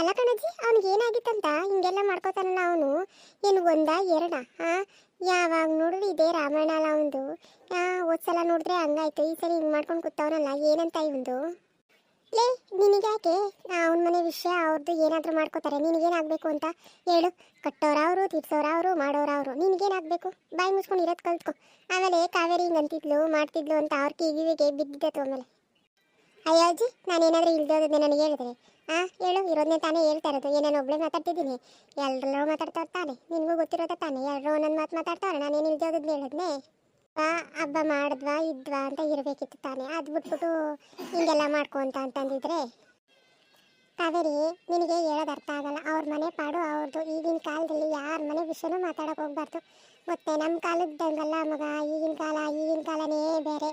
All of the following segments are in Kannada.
ಅಲ್ಲ ಕಣಜ್ಜಿ, ಅವ್ನಿಗೆ ಏನಾಗಿತ್ತಂತ? ಹಿಂಗೆಲ್ಲ ಮಾಡ್ಕೋತಾನಲ್ಲ ಅವನು. ಏನು ಒಂದ ಎರಡ? ಹಾ ಯಾವಾಗ ನೋಡಿದ್ರೆ ಇದೇ ರಾಮಾಯಣ ಅಲ್ಲ ಅವನದು. ಹೋದ್ಸಲ ನೋಡಿದ್ರೆ ಹಂಗಾಯ್ತು. ಈ ಸರಿ ಹಿಂಗೆ ಮಾಡ್ಕೊಂಡು ಕೂತವನಲ್ಲ, ಏನಂತ ಇವಂದು ಲೇ, ನಿನಗ್ಯಾಕೆ? ಅವನ ಮನೆ ವಿಷಯ ಅವ್ರದ್ದು ಏನಾದರೂ ಮಾಡ್ಕೋತಾರೆ. ನಿನಗೇನಾಗಬೇಕು ಅಂತ ಹೇಳು. ಕಟ್ಟೋರವರು, ತಿರ್ಸೋರವರು, ಮಾಡೋರವರು. ನಿನಗೇನಾಗಬೇಕು? ಬಾಯಿ ಮುಚ್ಕೊಂಡು ಇರೋದು ಕಲ್ತ್ಕೊ. ಆಮೇಲೆ ಕಾವೇರಿ ಹಿಂಗೆ ಅಂತಿದ್ಲು, ಮಾಡ್ತಿದ್ಲು ಅಂತ ಅವ್ರ ಕಿವಿಗೆ ಬಿದ್ದಿದ್ದೆ ಆಮೇಲೆ ಅಯ್ಯೋ ನಾನು ನಾನೇನಾದರೂ ಇಲ್ದೋದನ್ನೇ ನನಗೆ ಹೇಳಿದ್ರೆ? ಆ, ಹೇಳು ಇರೋದನ್ನೇ ತಾನೇ ಹೇಳ್ತಾ ಇರೋದು. ಏನೇನು ಒಬ್ಳೆ ಮಾತಾಡ್ತಿದ್ದೀನಿ. ಎಲ್ಲರೂ ಮಾತಾಡ್ತಾ ತಾನೆ ನಿನಗೂ ಗೊತ್ತಿರೋದ ತಾನೆ. ಎಲ್ಲರೂ ಒಂದೊಂದು ಮಾತು ಮಾತಾಡ್ತಾವ್ರೆ. ನಾನೇನು ಇಲ್ದೋದನ್ನ ಹೇಳಿದ್ನೆ? ಬಾ ಹಬ್ಬ ಮಾಡಿದ್ವಾ, ಇದ್ವಾ ಅಂತ ಇರಬೇಕಿತ್ತು ತಾನೆ. ಅದು ಬಿಟ್ಬಿಟ್ಟು ಹಿಂಗೆಲ್ಲ ಮಾಡ್ಕೊಂತ ಅಂತಂದಿದ್ರೆ? ಕಾವೇರಿ, ನಿನಗೆ ಹೇಳೋದು ಅರ್ಥ ಆಗಲ್ಲ. ಅವ್ರ ಮನೆ ಪಾಡು ಅವ್ರದ್ದು ಈಗಿನ ಕಾಲದಲ್ಲಿ ಯಾರ ಮನೆ ವಿಷಯನೂ ಮಾತಾಡೋಕೆ ಹೋಗ್ಬಾರ್ದು. ಮತ್ತೆ ನಮ್ಮ ಕಾಲದ್ದಂಗಲ್ಲ ಮಗ, ಈಗಿನ ಕಾಲ, ಈಗಿನ ಕಾಲನೇ ಬೇರೆ.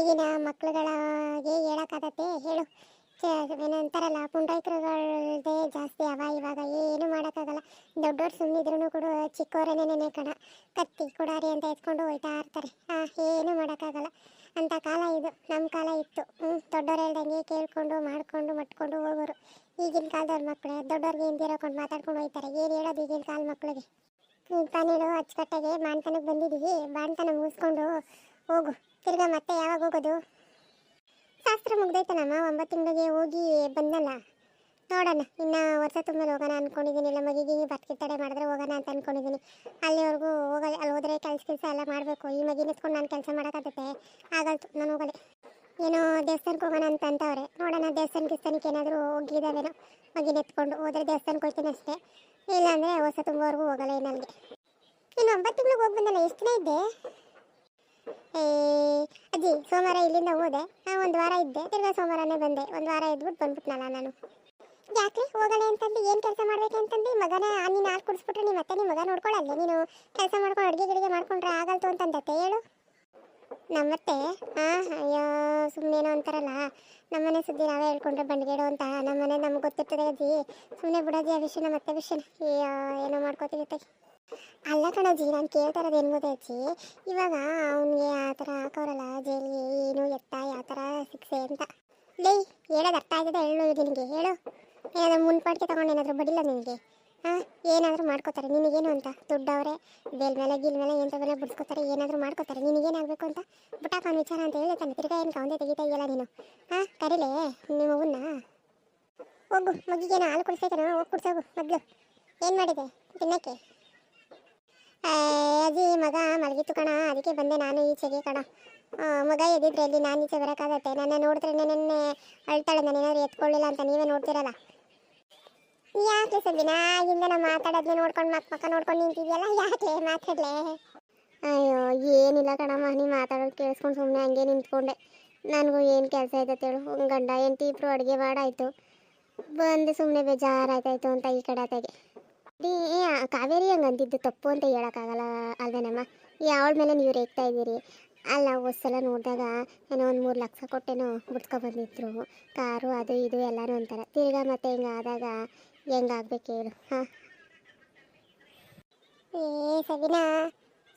ಈಗಿನ ಮಕ್ಕಳುಗಳಿಗೆ ಹೇಳೋಕ್ಕಾಗತ್ತೆ? ಹೇಳು. ಚ- ಏನಂತಾರಲ್ಲ ಪುಂಡೈಕರುಗಳದೇ ಜಾಸ್ತಿ ಅವ ಇವಾಗ ಏನು ಮಾಡೋಕ್ಕಾಗಲ್ಲ. ದೊಡ್ಡವ್ರು ಸುಮ್ಮನಿದ್ರು ಕೂಡ ಚಿಕ್ಕವರೇನೇನೆ ಕಣ. ಕತ್ತಿ, ಕೊಡಾರಿ ಅಂತ ಎತ್ಕೊಂಡು ಹೋಯ್ತಾ ಇರ್ತಾರೆ. ಏನು ಮಾಡೋಕ್ಕಾಗಲ್ಲ. ಅಂತ ಕಾಲ ಇದು ನಮ್ಮ ಕಾಲ ಇತ್ತು. ಹ್ಞೂ ದೊಡ್ಡವ್ರು ಹೇಳ್ದಂಗೆ ಕೇಳ್ಕೊಂಡು, ಮಾಡ್ಕೊಂಡು, ಮಟ್ಕೊಂಡು ಹೋಗೋರು. ಈಗಿನ ಕಾಲದವ್ರ ಮಕ್ಕಳು ದೊಡ್ಡವ್ರಿಗೆ ಹಿಂದಿರೋಕೊಂಡು ಮಾತಾಡ್ಕೊಂಡು ಹೋಗ್ತಾರೆ ಏನು ಹೇಳೋದು ಈಗಿನ ಕಾಲ ಮಕ್ಕಳಿಗೆ ತಾನೇಳು ಅಚ್ಚುಕಟ್ಟಾಗೆ ಬಾಣ್ತನಕ್ಕೆ ಬಂದಿದ್ದೀವಿ. ಬಾಣ್ತನ ಮುಗಿಸ್ಕೊಂಡು ಹೋಗು. ತಿರ್ಗಾ ಮತ್ತೆ ಯಾವಾಗ ಹೋಗೋದು? ಶಾಸ್ತ್ರ ಮುಗ್ದೈತನಮ್ಮ ಒಂಬತ್ತು ತಿಂಗಳಿಗೆ ಹೋಗಿ ಬಂದಲ್ಲ. ನೋಡೋಣ, ಇನ್ನು ವರ್ಷ ತುಂಬ ಹೋಗೋಣ ಅಂದ್ಕೊಂಡಿದ್ದೀನಿ ಇಲ್ಲ, ಮಗಿಗೆ ತಡೆ ಮಾಡಿದ್ರೆ ಹೋಗೋಣ ಅಂತ ಅಂದ್ಕೊಂಡಿದ್ದೀನಿ ಅಲ್ಲಿವರೆಗೂ ಹೋಗಲ್ಲ, ಅಲ್ಲಿ ಹೋದರೆ ಕೆಲಸ ಕೆಲಸ ಎಲ್ಲ ಮಾಡಬೇಕು. ಈ ಮಗಿನ ಎತ್ಕೊಂಡು ನಾನು ಕೆಲಸ ಮಾಡೋಕ್ಕಾಗುತ್ತೆ. ಆಗಲ್ತು, ನಾನು ಹೋಗಲಿ ಏನೋ ದೇವಸ್ಥಾನಕ್ಕೆ ಹೋಗೋಣ ಅಂತ ಅಂತವ್ರೆ. ನೋಡೋಣ, ದೇವಸ್ಥಾನ ಕಿಸ್ತಾನಕ್ಕೆ ಏನಾದರೂ ಹೋಗಿದ್ದಾವೇನೋ ಮಗಿನ ಎತ್ಕೊಂಡು ಹೋದ್ರೆ ದೇವಸ್ಥಾನಕ್ಕೆ ಹೋಗ್ತೀನಿ ಅಷ್ಟೇ. ಇಲ್ಲಾಂದರೆ ಹೊಸ ತುಂಬವರೆಗೂ ಹೋಗಲ್ಲ ಇನ್ನು ಅಲ್ಲಿಗೆ ಇನ್ನು ಒಂಬತ್ತು ತಿಂಗಳಿಗೆ ಹೋಗಿ ಬಂದಲ್ಲ, ಎಷ್ಟು ದಿನ ಇದ್ದೆ ಅಜ್ಜಿ, ಸೋಮವಾರ ಇಲ್ಲಿಂದ ಹೋದೆ. ಒಂದು ವಾರ ಇದ್ದೆ. ತಿರ್ಗಾ ಸೋಮವಾರನೇ ಬಂದೆ. ಒಂದು ವಾರ ಇದ್ಬಿಟ್ಟು ಬಂದ್ಬಿಟ್ನಲ್ಲ ನಾನು. ಯಾಕೆ ಹೋಗೋಣ ಅಂತಂದು? ಏನು ಕೆಲಸ ಮಾಡ್ಬೇಕು ಅಂತಂದು? ಮಗನ ನೀನು ಹಾಲು ಕುಡಿಸ್ಬಿಟ್ರೆ. ನೀನು ಮತ್ತೆ ನಿಮ್ಮ ಮಗ ನೋಡ್ಕೊಳ್ಳಲ್ಲ ನೀನು ಕೆಲಸ ಮಾಡ್ಕೊಂಡು ಅಡುಗೆ ಗಿಡಿಗೆ ಮಾಡ್ಕೊಂಡ್ರೆ ಆಗಲ್ತು ಅಂತಂದತ್ತೆ. ಹೇಳು. ನಮ್ಮತ್ತೆ ಹಾಂ ಅಯ್ಯೋ ಸುಮ್ಮನೇನೋ ಅಂತಾರಲ್ಲ. ನಮ್ಮನೆ ಸುದ್ದಿ ನಾವೇ ಹೇಳ್ಕೊಂಡ್ರೆ ಬಂಡ್ಗೇಡು ಅಂತ. ನಮ್ಮನೆ ನಮ್ಗೆ ಗೊತ್ತಿರ್ತದೆ ಅಜ್ಜಿ. ಸುಮ್ಮನೆ ಬಿಡೋದು ಆ ಮತ್ತೆ ವಿಷಯನ. ಅಯ್ಯೋ, ಏನೋ ಮಾಡ್ಕೋತೀವಿ ಅಲ್ಲ ಕಣಜ್ಜಿ ನಾನು ಕೇಳ್ತಾ ಇರೋದು ಅಜ್ಜಿ. ಇವಾಗ ಅವನಿಗೆ ಆ ಥರ ಹಾಕೋರಲ್ಲ, ಜೈಲಿಗೆ ಏನು ಎತ್ತ, ಯಾವ ಥರ ಶಿಕ್ಷೆ ಅಂತ. ಲೇ, ಹೇಳೋದು ಅರ್ಥ ಆಗಿದೆ ಹೇಳು ನಿನಗೆ, ಹೇಳು. ಏನಾದರೂ ಮುನ್ಪಾಟಿಗೆ ತಗೊಂಡು ಏನಾದರೂ ಬಡಿಲ್ಲ ನಿನಗೆ? ಹಾಂ, ಏನಾದರೂ ಮಾಡ್ಕೋತಾರೆ, ನಿನಗೇನು ಅಂತ? ದುಡ್ಡವ್ರೆ, ಬೇಲ್ ಮೇಲೆ, ಗಿಲ್ ಮೇಲೆ ಎಂಥ ಮೇಲೆ ಬಿಡ್ಸ್ಕೋತಾರೆ, ಏನಾದರೂ ಮಾಡ್ಕೋತಾರೆ, ನಿನಗೇನಾಗಬೇಕು ಅಂತ? ಬುಟಾಕನ್ ವಿಚಾರ ಅಂತ ಹೇಳಿ ತಾನೆ, ತಿರ್ಗಾ ಏನು ಕವಂದೆ ತೆಗಿತಾ ಇದೆಯಲ್ಲ ನೀನು? ಹಾಂ, ಕರೀಲೇ, ನಿಮ್ಮ ಮಗುನ ಹೋಗು ಮಗಿಗೇನು ಹಾಲು ಕುಡಿಸೈತೇನೋ ಹೋಗಿ ಕುಡ್ಸೋಗು ಮೊದಲು ಏನು ಮಾಡಿದೆ, ತಿನ್ನಕ್ಕೆ? ಅಜ್ಜಿ ಮಗ ಮಲಗಿತ್ತು ಕಣ ಅದಕ್ಕೆ ಬಂದೆ ನಾನು ಈಚೆಗೆ ಕಣ. ಮಗ ಎದ್ದಿದ್ರೆ ಅಲ್ಲಿ ನಾನು ಈಚೆ ಬರೋಕ್ಕಾಗತ್ತೆ. ನನ್ನ ನೋಡಿದ್ರೆ ನೆನ್ನೆ ಅಳ್ತಾಳೆ. ನಾನು ಏನಾದ್ರು ಎತ್ಕೊಳ್ಳಿಲ್ಲ ಅಂತ ನೀವೇ ನೋಡ್ತೀರಲ್ಲ. ಯಾಕೆ ಸದ್ದಿನ ಆಗಿಂದ ನಾ ಮಾತಾಡೋದನ್ನ ನೋಡ್ಕೊಂಡು ಮಕ್ಕ ಮಕ್ಕ ನೋಡ್ಕೊಂಡು ನಿಂತಿದ್ಯಲ್ಲ? ಯಾಕೆ ಮಾತಾಡಲೆ? ಅಯ್ಯೋ, ಏನಿಲ್ಲ ಕಣಮ್ಮ. ನೀ ಮಾತಾಡೋದು ಕೇಳಿಸ್ಕೊಂಡು ಸುಮ್ಮನೆ ಹಂಗೆ ನಿಂತ್ಕೊಂಡೆ. ನನಗೂ ಏನು ಕೆಲಸ ಆಯ್ತು ಹೇಳು ಗಂಡ ಹೆಂಡತಿ ಇಬ್ಬರು ಅಡುಗೆ ಮಾಡಾಯಿತು. ಬಂದು ಸುಮ್ಮನೆ ಬೇಜಾರಾಯ್ತಾಯ್ತು ಅಂತ ಈ ಕಡೆ ಆತೆಗೆ ಆ ಕಾವೇರಿ ಹಂಗೆ ಅಂತಿದ್ದು ತಪ್ಪು ಅಂತ ಹೇಳೋಕ್ಕಾಗಲ್ಲ ಅಲ್ವೇನಮ್ಮ ಯಾವಳ ಮೇಲೆ ನೀವು ರೇಗ್ತಾ ಇದ್ದೀರಿ. ಅಲ್ಲ ಸಲ ನೋಡಿದಾಗ ಏನೋ ಒಂದು ಮೂರು ಲಕ್ಷ ಕೊಟ್ಟೇನೋ ಬಿಡ್ಸ್ಕೊಬಂದಿದ್ರು ಕಾರು, ಅದು, ಇದು ಎಲ್ಲನೂ ಅಂತಾರ. ತಿರ್ಗಾ ಮತ್ತೆ ಹಿಂಗೆ ಆದಾಗ ಹೆಂಗಾಗ್ಬೇಕು ಹೇಳು, ಹಾಂ? ಏ ಸಬಿನಾ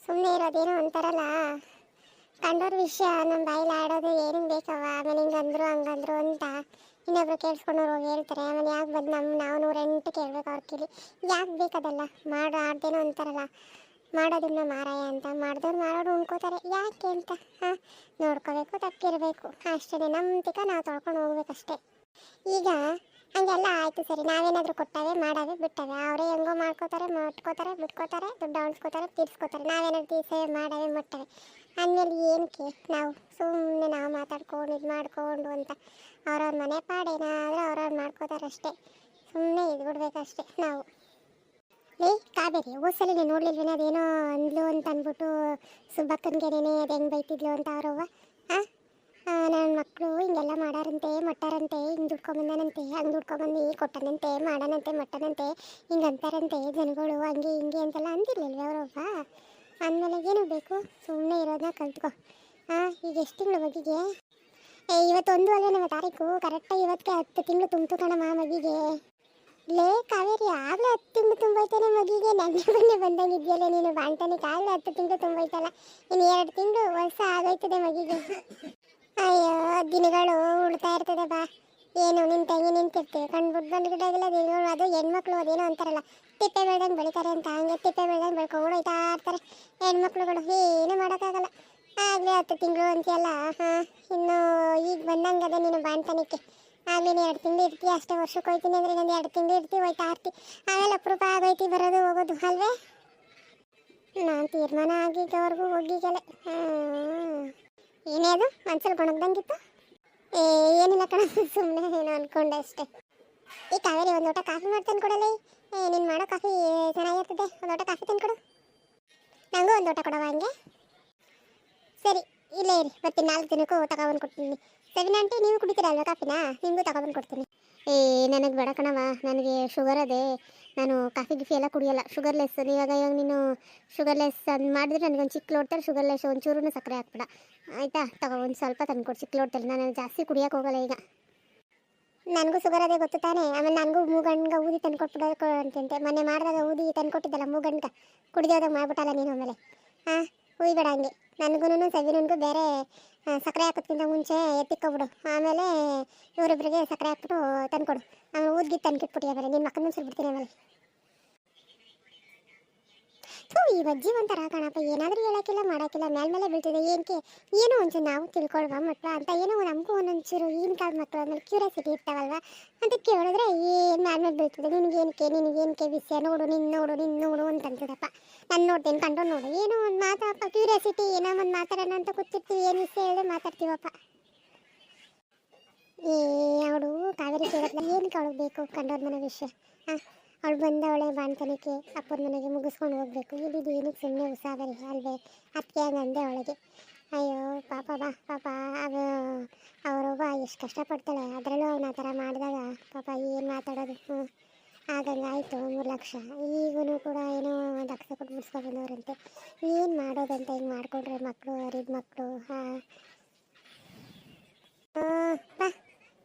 ಸುಮ್ಮನೆ ಇರೋದೇನೋ ಅಂತಾರಲ್ಲ? ಕಂಡೋರ್ ವಿಷಯ ನಮ್ಮ ಬಾಯಿಲಿ ಆಡೋದು ಏನು ಬೇಕವ ಆಮೇಲೆ ಹಿಂಗಂದ್ರು ಹಂಗಂದ್ರು ಅಂತ. ಇನ್ನೊಬ್ರು ಕೇಳಿಸ್ಕೊಂಡವ್ರು ಹೋಗಿ ಹೇಳ್ತಾರೆ, ಆಮೇಲೆ ಯಾಕೆ ಬಂದು ನಮ್ಮ ನಾವು ನೂರೆಂಟು ಕೇಳಬೇಕು ಅವ್ರ ಕೇಳಿ. ಯಾಕೆ ಬೇಕದಲ್ಲ, ಮಾಡೋ ಆಡ್ದೇನೋ ಅಂತಾರಲ್ಲ ಮಾಡೋದನ್ನ ಮಾರಾಯ ಅಂತ, ಮಾಡಿದವ್ರು ಮಾಡೋರು ಉಣ್ಕೋತಾರೆ. ಯಾಕೆ ಅಂತ ಹಾಂ, ನೋಡ್ಕೋಬೇಕು ತಕ್ಕಿರಬೇಕು ಅಷ್ಟೇ ನಮ್ಮ ತಿಕ್ಕ ನಾವು ತೊಳ್ಕೊಂಡು ಹೋಗ್ಬೇಕಷ್ಟೇ. ಈಗ ಹಂಗೆಲ್ಲ ಆಯಿತು ಸರಿ, ನಾವೇನಾದರೂ ಕೊಟ್ಟಾವೆ, ಮಾಡಾವೆ, ಬಿಟ್ಟವೆ. ಅವರೇ ಹೆಂಗೋ ಮಾಡ್ಕೋತಾರೆ ಮಾಡ್ಕೋತಾರೆ, ಬಿಟ್ಕೋತಾರೆ, ದುಡ್ಡು ಅಣಿಸ್ಕೋತಾರೆ ತೀರ್ಸ್ಕೋತಾರೆ. ನಾವೇನಾದ್ರು ತೀರ್ಸೇ, ಮಾಡಾವೆ, ಮುಟ್ಟವೆ. ಅಂದಮೇಲೆ ಏನಕ್ಕೆ ನಾವು ಸುಮ್ಮನೆ ನಾವು ಮಾತಾಡ್ಕೊಂಡು ಇದು ಮಾಡ್ಕೊಂಡು ಅಂತ ಅವ್ರವ್ರ ಮನೆ ಪಾಡೇನಾದರೂ ಅವ್ರವ್ರು ಮಾಡ್ಕೋತಾರಷ್ಟೇ. ಸುಮ್ಮನೆ ಇದು ಬಿಡ್ಬೇಕಷ್ಟೇ ನಾವು. ಏ ಕಾಬೇರಿ ಓಸಲಿ ನೀನು ನೋಡ್ಲಿಲ್ವೇನ ಅದೇನೋ ಅಂದ್ಲು ಅಂತ ಅಂದ್ಬಿಟ್ಟು ಸುಬ್ಬಕ್ಕನ್ಗೆನೇನೆ ಅದು ಹೆಂಗೆ ಬೈತಿದ್ಲು ಅಂತ ಅವ್ರವ್ವ. ಹಾಂ ನನ್ನ ಮಕ್ಕಳು ಹಿಂಗೆಲ್ಲ ಮಾಡಾರಂತೆ, ಮಟ್ಟಾರಂತೆ, ಹಿಂಗೆ ದುಡ್ಕೊಂಬಂದನಂತೆ, ಹಂಗೆ ದುಡ್ಕೊಂಬಂದು, ಕೊಟ್ಟನಂತೆ, ಮಾಡನಂತೆ, ಮಟ್ಟನಂತೆ, ಹಿಂಗೆ ಅಂತಾರಂತೆ ಜನಗಳು, ಹಂಗೆ ಹಿಂಗೆ ಅಂತೆಲ್ಲ ಅಂದಿರ್ಲಿಲ್ವೇ ಅವರವ್ವ? ಅಂದಮೇಲೆ ಏನು ಬೇಕು? ಸುಮ್ಮನೆ ಇರೋದನ್ನ ಕಲ್ತ್ಕೊ. ಹಾಂ ಈಗ ಎಷ್ಟು ತಿಂಗಳು ಮಗಿಗೆ? ಏ ಇವತ್ತೊಂದು ಅಲ್ವೇನವ ತಾರೀಕು? ಕರೆಕ್ಟಾಗಿ ಇವತ್ತಿಗೆ ಹತ್ತು ತಿಂಗಳು ತುಂಬಿತು ಕಣಮ್ಮ ಮಗಿಗೆ. ಲೇ, ಕಾವೇರಿ, ಆಗಲೇ ಹತ್ತು ತಿಂಗಳು ತುಂಬೈತಾನೆ ಮಗಿಗೆ. ನನ್ನ ಮೊನ್ನೆ ಬಂದಂಗಿದ್ಯಲ್ಲ ನೀನು ಬಾಂಟನಿಗೆ ಆಗಲೇ ಹತ್ತು ತಿಂಗಳು ತುಂಬೈತಲ್ಲ ಇನ್ನು ಎರಡು ತಿಂಗಳು ವರ್ಷ ಆಗೋಯ್ತದೆ ಮಗಿಗೆ. ಅಯ್ಯೋ, ದಿನಗಳು ಉಳ್ತಾ ಇರ್ತದೆ ಬಾ. ಏನು ನಿನ್ನ ತಂಗಿ ನಿಂತಿರ್ತೀವಿ. ಬುಡ್ ಬಂದು ಗಿಡಗಿಲ್ಲ ಅದು ಹೆಣ್ಮಕ್ಳು ಅದೇನೋ ಅಂತಾರಲ್ಲ. ತಿಪ್ಪೆ ಬೆಳ್ದಂಗೆ ಬೆಳಿತಾರೆ ಅಂತ. ಹಂಗೆ ತಿಪ್ಪೆ ಬೆಳ್ದಂಗೆ ಬೆಳ್ಕೊಂಡು ಹೋಯ್ತಾ ಇರ್ತಾರೆ. ಹೆಣ್ಮಕ್ಳುಗಳು ಏನು ಮಾಡೋಕ್ಕಾಗಲ್ಲ. ಆಗಲೇ ಹತ್ತು ತಿಂಗಳು ಅಂತೀಯಲ್ಲ. ಹಾಂ ಇನ್ನು ಈಗ ಬಂದಂಗದೆ ನೀನು ಬಾಣ್ತನಕ್ಕೆ. ಆಗಲಿ ನೀನು ಎರಡು ತಿಂಗಳು ಇರ್ತೀಯ, ಅಷ್ಟೇ ವರ್ಷಕ್ಕೆ ಹೋಯ್ತೀನಿ ಅಂದರೆ ಇನ್ನೊಂದು ಎರಡು ತಿಂಗಳು ಇರ್ತೀವಿ, ಹೋಯ್ತಾ ಇರ್ತಿ. ಆಮೇಲೆ ಅಪರೂಪ ಆಗೋಯ್ತಿ, ಬರೋದು, ಹೋಗೋದು, ಅಲ್ವೇ? ನಾನು ತೀರ್ಮಾನ ಆಗಿದ್ದವರೆಗೂ ಹೋಗಿದ್ದಲೆ ಏನೇ ಅದು? ಮನ್ಸಲ್ಲಿ ಗೊಣಗ್ದಂಗಿತ್ತು? ಏನಿಲ್ಲ ಕಣ ಸುಮ್ಮನೆ ಏನೋ ಅನ್ಕೊಂಡೆ ಅಷ್ಟೇ. ಈ ಕಾವೇರಿ ಒಂದು ಊಟ ಕಾಫಿ ಮಾಡ್ತಾನೆ ಕೊಡಲಿ ನೀನು ಮಾಡೋ ಕಾಫಿ ಚೆನ್ನಾಗಿರ್ತದೆ. ಒಂದು ಊಟ ಕಾಫಿ ತಂದು ಕೊಡು ನನಗೂ ಒಂದು ಊಟ ಕೊಡವ ಹಂಗೆ. ಸರಿ, ಇಲ್ಲ ಇರಿ. ಮತ್ತೆ ನಾಲ್ಕು ದಿನಕ್ಕೂ ತಗೊಬಂದು ಕೊಡ್ತೀನಿ. ಸರಿ ಆಂಟಿ ನೀವು ಕುಡಿತೀರಲ್ವ ಕಾಫಿನ? ನಿಮಗೂ ತಗೊಬಂದು ಕೊಡ್ತೀನಿ. ಏ, ನನಗೆ ಬೇಡ ಕಣವ ನನಗೆ ಶುಗರ್ ಅದೇ. ನಾನು ಕಾಫಿ ಗಿಫಿ ಎಲ್ಲ ಕುಡಿಯಲ್ಲ. ಶುಗರ್ಲೆಸ್ ಇವಾಗ ಇವಾಗ ನೀನು ಶುಗರ್ಲೆಸ್ ಅದು ಮಾಡಿದ್ರೆ ನನಗೊಂದು ಚಿಕ್ಕ ಲೋಡ್ತಾರೆ ಶುಗರ್ಲೆಸ್ ಒಂಚೂರು ಸಕ್ಕರೆ ಹಾಕ್ಬೇಡ. ಆಯಿತಾ? ತಗೋ, ಒಂದು ಸ್ವಲ್ಪ ತಂದ್ಕೊಡು ಚಿಕ್ಕ ಲೋಡ್ತಾರೆ ನಾನು ಜಾಸ್ತಿ ಕುಡಿಯೋಕೆ ಹೋಗಲ್ಲ ಈಗ. ನನಗೂ ಶುಗರ್ ಅದೇ ಗೊತ್ತು ತಾನೇ. ಆಮೇಲೆ ನನಗೂ ಮೂಗಣ್ಗ ಊದಿ ತಂದ್ಕೊಟ್ಬಿಡೋಕೆ ಅಂತಂತೆ. ಮೊನ್ನೆ ಮಾಡಿದಾಗ ಊದಿ ತಂದ್ಕೊಟ್ಟಿದ್ದಲ್ಲ ಮೂಗಣ್ಗ ಕುಡಿಯೋದಾಗ ಮಾಡ್ಬಿಟ್ಟಲ್ಲ ನೀನು ಆಮೇಲೆ. ಹಾಂ ಹುಯ್ಬೇಡ ಹಂಗೆ. ನನಗೂ ಸವಿನನ್ಗೂ ಬೇರೆ ಸಕ್ಕರೆ ಹಾಕೋದ್ಕಿಂತ ಮುಂಚೆ ಎತ್ತಿಕ್ಕೊಬಿಡು. ಆಮೇಲೆ ಇವರಿಬ್ಬರಿಗೆ ಸಕ್ಕರೆ ಹಾಕ್ಬಿಟ್ಟು ತಂದ್ಕೊಡು. ಆಮೇಲೆ ಊದ್ಗಿ ತಂದ್ಕಿಟ್ಬಿಟ್ಟು ಆಮೇಲೆ ನಿನ್ನ ಮಕ್ಕಳನ್ನ ಸುರ್ಬಿಡ್ತೀನಿ ಆಮೇಲೆ. ಈ ಅಜ್ಜಿ ಒಂಥರ ಕಣಪ್ಪ, ಏನಾದರೂ ಹೇಳೋಕ್ಕಿಲ್ಲ, ಮಾಡೋಕ್ಕಿಲ್ಲ ಮೇಲ್ ಮೇಲೆ ಬೀಳ್ತಿದೆ ಏನಕ್ಕೆ ಏನೋ ಒಂಚೂರು ನಾವು ತಿಳ್ಕೊಳ್ವಾ ಮಕ್ಕಳು ಅಂತ, ಏನೋ ನಮಗೂ ಒಂದೊಂಚೂರು ಈಗಿನ ಕಾಲದ ಮಕ್ಕಳು ಆಮೇಲೆ ಕ್ಯೂರಿಯಾಸಿಟಿ ಇರ್ತಾವಲ್ವ? ಅಂತ ಕೇಳಿದ್ರೆ, ಏನು ಮೇಲ್ ಮೇಲೆ ಬೀಳ್ತಿದೆ ನಿನಗೇನಕ್ಕೆ ನಿನಗೇನಕ್ಕೆ ವಿಷಯ ನೋಡು ನಿನ್ನ ನೋಡು ನಿನ್ನ ನೋಡು ಅಂತಂತದಪ್ಪ. ನಾನು ನೋಡ್ತೀನಿ ಕಂಡು ನೋಡು, ಏನೋ ಒಂದು ಮಾತಪ್ಪ ಕ್ಯೂರಿಯಾಸಿಟಿ ಏನೋ ಒಂದು ಮಾತಾಡೋಣ ಅಂತ ಕೂತಿರ್ತೀವಿ, ಏನು ವಿಷಯ ಹೇಳಿದ್ರೆ ಮಾತಾಡ್ತೀವಪ್ಪ. ಏ, ಅವಳು ಕಾವೇರಿ ಕೇಳತ್ಲ ಏನಕ್ಕೆ ಅವಳಿಗೆ ಬೇಕು ಕಂಡೋರ್ ಮನೆ ವಿಷಯ, ಹಾಂ? ಅವಳು ಬಂದವಳೆ ಬಾಣ್ತನಕ್ಕೆ ಅಪ್ಪನ ಮನೆಗೆ ಮುಗಿಸ್ಕೊಂಡು ಹೋಗ್ಬೇಕು. ಇಲ್ಲಿದ್ದು ಏನಕ್ಕೆ ಸುಮ್ಮನೆ ಉಸಾಬರಿ ಅಲ್ವೇ? ಅದಕ್ಕೆ ನಂದೆ ಅವಳಿಗೆ. ಅಯ್ಯೋ, ಪಾಪ ಬಾ, ಪಾಪ. ಅದು ಅವರೊಬ್ಬ ಎಷ್ಟು ಕಷ್ಟಪಡ್ತಾಳೆ. ಅದರಲ್ಲೂ ಅವನ ಆ ಥರ ಮಾಡಿದಾಗ ಪಾಪ ಏನು ಮಾತಾಡೋದು? ಹ್ಞೂ ಆಯಿತು, ಮೂರು ಲಕ್ಷ. ಈಗೂ ಕೂಡ ಏನೋ ಲಕ್ಷ ಕೊಟ್ಟು ಮುಗಿಸ್ಕೊಂಡು ಬಂದವರಂತೆ ಏನು ಮಾಡೋದಂತ ಹಿಂಗೆ ಮಾಡಿಕೊಂಡ್ರೆ ಮಕ್ಕಳು ಅರಿದ ಮಕ್ಕಳು ಹಾಂ ಬಾ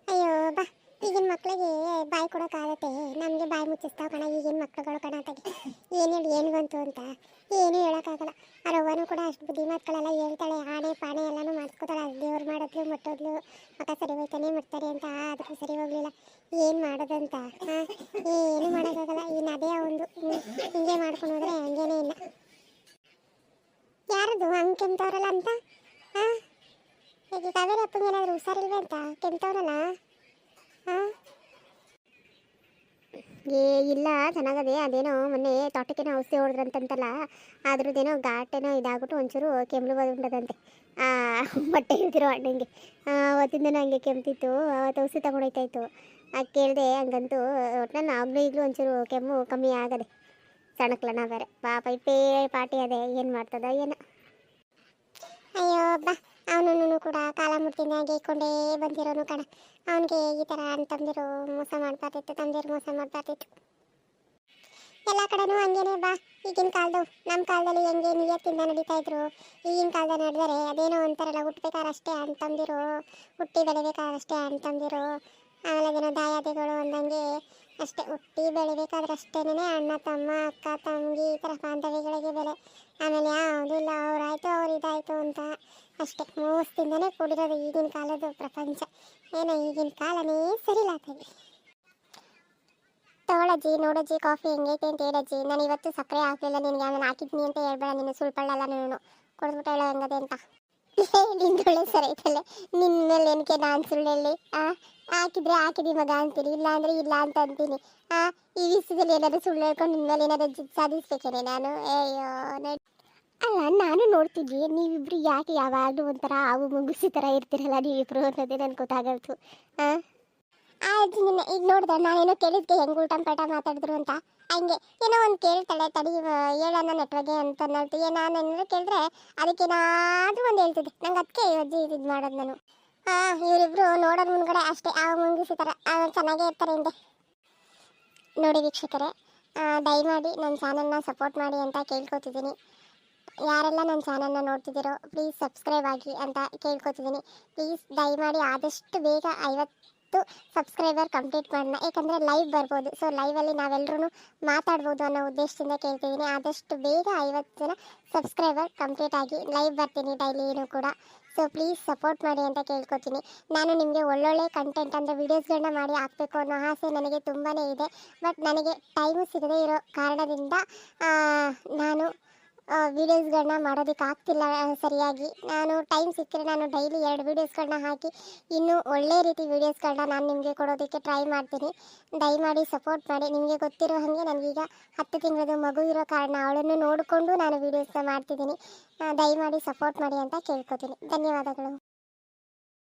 ಅಯ್ಯೋ ಬಾ ಈಗಿನ ಮಕ್ಕಳಿಗೆ ಬಾಯಿ ಕೊಡೋಕ್ಕಾಗತ್ತೆ ನಮಗೆ ಬಾಯಿ ಮುಚ್ಚಿಸ್ತಾವ ಕಣ, ಈಗಿನ ಮಕ್ಕಳುಗಳು ಕಣ ಏನು ಹೇಳಿ ಏನು ಬಂತು ಅಂತ. ಏನೂ ಹೇಳೋಕ್ಕಾಗಲ್ಲ. ಆ ಕೂಡ ಅಷ್ಟು ಬುದ್ಧಿ ಮಾತುಗಳೆಲ್ಲ ಹೇಳ್ತಾಳೆ ಆನೆ ಪಾಣೆ ಎಲ್ಲನೂ ಮಾಡಿಸ್ಕೊತಾಳೆ. ಅದು ದೇವ್ರು ಮಾಡಿದ್ಲು, ಮುಟ್ಟೋದ್ಲು ಮಕ್ಕ ಸರಿ ಹೋಯ್ತಾನೆ, ಮುಟ್ತಾರೆ ಅಂತ ಅದಕ್ಕೂ ಸರಿ ಹೋಗಲಿಲ್ಲ. ಏನು ಮಾಡೋದಂತ ಏನು ಮಾಡೋಕ್ಕಾಗಲ್ಲ. ಇನ್ನು ಅದೇ ಒಂದು ಹಿಂಗೆ ಮಾಡ್ಕೊಂಡು ಹೋದ್ರೆ ಹಂಗೇನೇ ಇಲ್ಲ. ಯಾರದು, ಹಂಗೆ ಕೆಮ್ತವ್ರಲ್ಲ ಅಂತ? ಹಾಂ? ಕಾವೇರಿ ಅಪ್ಪಂಗೆ ಏನಾದರೂ ಹುಷಾರಿಲ್ವೇ ಅಂತ? ಕೆಮ್ತವ್ರಲ್ಲ? ಹಾಂ? ಏ, ಇಲ್ಲ, ಚೆನ್ನಾಗದೆ. ಅದೇನೋ ಮೊನ್ನೆ ತೋಟಕ್ಕೇನೋ ಔಷಧಿ ಹೊಡೆದ್ರಂತಂತಲ್ಲ, ಅದ್ರದ್ದೇನೋ ಘಾಟೇನೋ ಇದಾಗ್ಬಿಟ್ಟು ಒಂಚೂರು ಕೆಮ್ಮಲು ಬಂದ್ಬಿಟ್ಟದಂತೆ. ಆ ಹೊಟ್ಟೆ ಇಲ್ದಿರೋ ಅಣ್ಣಂಗೆ. ಅವತ್ತಿಂದನೂ ಹಂಗೆ ಕೆಮ್ತಿತ್ತು. ಅವತ್ತು ಔಷಧಿ ತಗೊಂಡೋಯ್ತಾಯಿತ್ತು ಆಗ ಕೇಳಿದೆ ಹಂಗಂತೂ, ಒಟ್ನಲ್ಲಿ ಆಗಲೂ ಈಗಲೂ ಒಂಚೂರು ಕೆಮ್ಮು ಕಮ್ಮಿ ಆಗದೆ. ಸಣಕ್ಲನ ಬೇರೆ. ಪಾಪ ಇಪ್ಪೇ ಪಾಟಿ ಅದೇ. ಏನು ಮಾಡ್ತದ, ಏನೋ. ಅಯ್ಯೋ, ಬಾ. ಇಟ್ಕೊಂಡೇ ಬಂದಿರೋನು ಕಣ. ಅವನಿಗೆ ಈ ಥರ ಅಂತಂದಿರು ಮೋಸ ಮಾಡ್ಬಾರ್ದಿತ್ತು ತಂದಿರು ಮೋಸ ಮಾಡ್ಬಾರ್ದಿತ್ತು ಎಲ್ಲ ಕಡೆನೂ ಹಂಗೇನೆ ಬಾ, ಈಗಿನ ಕಾಲದ. ನಮ್ಮ ಕಾಲದಲ್ಲಿ ಹೆಂಗೆ ನಿಯತ್ತಿಂದ ನಡೀತಾ ಇದ್ರು. ಈಗಿನ ಕಾಲದಲ್ಲಿ ನಡೆದರೆ ಅದೇನೋ ಒಂಥರಲ್ಲ ಹುಟ್ಟಬೇಕಾರಷ್ಟೇ ಅಂತಂದಿರು ಹುಟ್ಟಿ ಬೆಳಿಬೇಕಾರಷ್ಟೇ ಅಂತಂದಿರು ಆಮೇಲೆ ಅದೇನೋ ದಾಯಾದಿಗಳು ಅಂದಂಗೆ ಅಷ್ಟೇ, ಹುಟ್ಟಿ ಬೆಳಿಬೇಕಾದ್ರೆ ಅಷ್ಟೇನೆ ಅಣ್ಣ ತಮ್ಮ, ಅಕ್ಕ ತಂಗಿ, ಈ ಥರ ಬಾಂಧವ್ಯಗಳಿಗೆ ಬೆಲೆ. ಆಮೇಲೆ ಯಾವುದೂ ಇಲ್ಲ, ಅವ್ರಾಯ್ತು, ಅವ್ರು ಇದಾಯಿತು ಅಂತ. ಅಷ್ಟೇ. ಮೋಸದಿಂದನೇ ಕೂಡಿರೋದು ಈಗಿನ ಕಾಲದ ಪ್ರಪಂಚ. ಏನೋ ಈಗಿನ ಕಾಲನೇ ಸರಿಲಾಗ್ತದೆ ತಗೊಳಜ್ಜಿ, ನೋಡಜ್ಜಿ, ಕಾಫಿ ಹೆಂಗೈತೆ ಅಂತ ಹೇಳಜ್ಜಿ. ನಾನು ಇವತ್ತು ಸಕ್ಕರೆ ಹಾಕಲಿಲ್ಲ, ನಿನಗೆ ನಾನು ಹಾಕಿದ್ನಿ ಅಂತ ಹೇಳ್ಬೇಡ. ನೀನು ಸುಳ್ಪಳ್ಳಲ್ಲ ನಾನು. ಕೊಡ್ಬಿಟ್ಟು ಹೇಳೋ ಹೆಂಗದೆ ಅಂತ. ನಿಂದೊಳ್ಳೆ ಸರಿ ಐತಲ್ಲ ನಿನ್ನ ಮೇಲೆ ಏನಕ್ಕೆ ನಾನು ಸುಳ್ಳು ಆ? ಹಾಕಿದ್ರೆ ಹಾಕಿದಿ ಮಗ ಅಂತೀನಿ. ಇಲ್ಲ ಅಂದ್ರೆ ಇಲ್ಲ ಅಂತ ಅಂತೀನಿ. ಆ? ಈ ವಿಷಯದಲ್ಲಿ ಏನಾದರೂ ಸುಳ್ಳು ಹೇಳ್ಕೊಂಡು ನಿನ್ನ ಮೇಲೆ ಏನಾದರೂ ಸಾಧಿಸ್ಬೇಕೇನೆ ನಾನು? ಅಯ್ಯೋ, ನಡ್- ಅಲ್ಲ, ನಾನು ನೋಡ್ತಿದ್ವಿ, ನೀವಿಬ್ರು ಯಾಕೆ ಯಾವಾಗಲೂ ಒಂಥರ ಹಾವು ಮುಗಿಸಿ ಥರ ಇರ್ತಿರಲ್ಲ ನೀವಿಬ್ರು ಅನ್ನೋದೇ ನನ್ಗೆ ಗೊತ್ತಾಗಲ್ತು. ಹಾಂ ಆಯ್ತು ನಿನ್ನ, ಈಗ ನೋಡ್ದೆ, ನಾನೇನೋ ಕೇಳಿದ್ದೆ ಹೆಂಗೆ ಊಟ ಪಟ ಮಾತಾಡಿದ್ರು ಅಂತ. ಹಂಗೆ, ಏನೋ ಒಂದು ಕೇಳ್ತಾಳೆ, ತಡಿ ಹೇಳೋಣ ನೆಟ್ವರ್ಗೆ ಅಂತ ಅನ್ನಲ್ತು ಏನೋ ಏನಾದ್ರು ಕೇಳಿದ್ರೆ ಅದಕ್ಕೇನಾದ್ರೂ ಒಂದು ಹೇಳ್ತಿದ್ದೆ. ನಂಗೆ ಅದಕ್ಕೆ ಅಜ್ಜಿ ಇದು ಮಾಡೋದು ನಾನು. ಹಾಂ ಇವರಿಬ್ರು ನೋಡೋದು ಮುಂದ್ಗಡೆ ಅಷ್ಟೇ ಆ ಮುಂಗಿಸಿ ಥರ ಚೆನ್ನಾಗೇ ಇರ್ತಾರೆ ಹಿಂದೆ. ನೋಡಿ ವೀಕ್ಷಕರೇ ದಯಮಾಡಿ ನನ್ನ ಚಾನಲ್ನ ಸಪೋರ್ಟ್ ಮಾಡಿ ಅಂತ ಕೇಳ್ಕೊತಿದ್ದೀನಿ. ಯಾರೆಲ್ಲ ನನ್ನ ಚಾನಲ್ನ ನೋಡ್ತಿದ್ದೀರೋ ಪ್ಲೀಸ್ ಸಬ್ಸ್ಕ್ರೈಬ್ ಆಗಿ ಅಂತ ಕೇಳ್ಕೊತಿದ್ದೀನಿ. ಪ್ಲೀಸ್ ದಯಮಾಡಿ ಆದಷ್ಟು ಬೇಗ ಐವತ್ತು ಸಬ್ಸ್ಕ್ರೈಬರ್ ಕಂಪ್ಲೀಟ್ ಮಾಡೋಣ ಯಾಕಂದರೆ ಲೈವ್ ಬರ್ಬೋದು. ಸೊ ಲೈವಲ್ಲಿ ನಾವೆಲ್ಲರೂ ಮಾತಾಡ್ಬೋದು ಅನ್ನೋ ಉದ್ದೇಶದಿಂದ ಕೇಳ್ತಿದ್ದೀನಿ. ಆದಷ್ಟು ಬೇಗ ಐವತ್ತು ಜನ ಸಬ್ಸ್ಕ್ರೈಬರ್ ಕಂಪ್ಲೀಟ್ ಆಗಿ ಲೈವ್ ಬರ್ತೀನಿ ಡೈಲಿನೂ ಕೂಡ. ಸೊ ಪ್ಲೀಸ್ ಸಪೋರ್ಟ್ ಮಾಡಿ ಅಂತ ಕೇಳ್ಕೊತೀನಿ. ನಾನು ನಿಮಗೆ ಒಳ್ಳೊಳ್ಳೆ ಕಂಟೆಂಟ್ ಅಂದರೆ ವೀಡಿಯೋಸ್ಗಳನ್ನ ಮಾಡಿ ಹಾಕಬೇಕು ಅನ್ನೋ ಆಸೆ ನನಗೆ ತುಂಬಾ ಇದೆ. ಬಟ್ ನನಗೆ ಟೈಮು ಸಿಗದೇ ಇರೋ ಕಾರಣದಿಂದ ನಾನು ವೀಡಿಯೋಸ್ಗಳನ್ನ ಮಾಡೋದಕ್ಕೆ ಆಗ್ತಿಲ್ಲ ಸರಿಯಾಗಿ. ನಾನು ಟೈಮ್ ಸಿಕ್ಕರೆ ನಾನು ಡೈಲಿ ಎರಡು ವೀಡಿಯೋಸ್ಗಳನ್ನ ಹಾಕಿ, ಇನ್ನೂ ಒಳ್ಳೆ ರೀತಿ ವೀಡಿಯೋಸ್ಗಳನ್ನ ನಾನು ನಿಮಗೆ ಕೊಡೋದಕ್ಕೆ ಟ್ರೈ ಮಾಡ್ತೀನಿ. ದಯಮಾಡಿ ಸಪೋರ್ಟ್ ಮಾಡಿ. ನಿಮಗೆ ಗೊತ್ತಿರೋ ಹಾಗೆ ನನಗೀಗ ಹತ್ತು ತಿಂಗಳದು ಮಗು ಇರೋ ಕಾರಣ ಅವಳನ್ನು ನೋಡಿಕೊಂಡು ನಾನು ವೀಡಿಯೋಸ್ನ ಮಾಡ್ತಿದ್ದೀನಿ. ದಯಮಾಡಿ ಸಪೋರ್ಟ್ ಮಾಡಿ ಅಂತ ಕೇಳ್ಕೊತೀನಿ. ಧನ್ಯವಾದಗಳು.